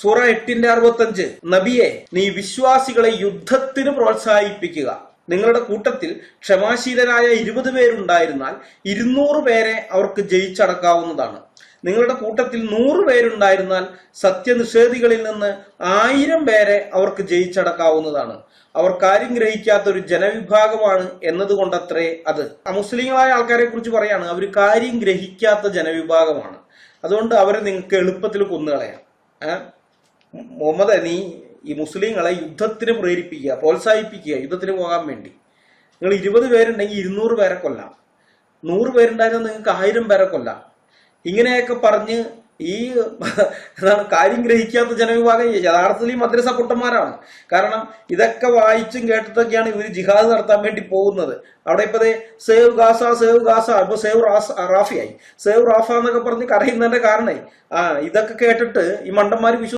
സൂറ എട്ടിന്റെ അറുപത്തഞ്ച്. നബിയെ നീ വിശ്വാസികളെ യുദ്ധത്തിന് പ്രോത്സാഹിപ്പിക്കുക. നിങ്ങളുടെ കൂട്ടത്തിൽ ക്ഷമാശീലരായ ഇരുപത് പേരുണ്ടായിരുന്നാൽ ഇരുന്നൂറ് പേരെ അവർക്ക് ജയിച്ചടക്കാവുന്നതാണ്. നിങ്ങളുടെ കൂട്ടത്തിൽ നൂറ് പേരുണ്ടായിരുന്നാൽ സത്യനിഷേധികളിൽ നിന്ന് ആയിരം പേരെ അവർക്ക് ജയിച്ചടക്കാവുന്നതാണ്. അവർ കാര്യം ഗ്രഹിക്കാത്ത ഒരു ജനവിഭാഗമാണ് എന്നതുകൊണ്ടത്രേ അത്. അമുസ്ലിങ്ങളായ ആൾക്കാരെ കുറിച്ച് പറയാണ് അവർ കാര്യം ഗ്രഹിക്കാത്ത ജനവിഭാഗമാണ്. അതുകൊണ്ട് അവരെ നിങ്ങൾക്ക് എളുപ്പത്തിൽ കൊന്നുകളയാം. ഏ? മുഹമ്മദ് നീ ഈ മുസ്ലിങ്ങളെ യുദ്ധത്തിന് പ്രേരിപ്പിക്കുക പ്രോത്സാഹിപ്പിക്കുക യുദ്ധത്തിന് പോകാൻ വേണ്ടി. നിങ്ങൾ ഇരുപത് പേരുണ്ടെങ്കിൽ ഇരുന്നൂറ് പേരെ കൊല്ലാം. നൂറ് പേരുണ്ടായിരുന്ന നിങ്ങൾക്ക് ആയിരം പേരെ കൊല്ലാം. ഇങ്ങനെയൊക്കെ പറഞ്ഞ് ഈ എന്താണ് കാര്യം ഗ്രഹിക്കാത്ത ജനവിഭാഗം യഥാർത്ഥത്തിൽ ഈ മദ്രസ കുട്ടന്മാരാണ് കാരണം ഇതൊക്കെ വായിച്ചും കേട്ടിട്ടൊക്കെയാണ് ഇവർ ജിഹാദ് നടത്താൻ വേണ്ടി പോകുന്നത്. അവിടെ ഇപ്പൊ സേവ് ഗാസ സേവ് ഗാസ ഇപ്പൊ സേവ് റാസ് റാഫിയായി. സേവ് റാഫ എന്നൊക്കെ പറഞ്ഞ് കരയുന്നതിന്റെ കാരണമായി. ആ ഇതൊക്കെ കേട്ടിട്ട് ഈ മണ്ടന്മാർ വിശ്വ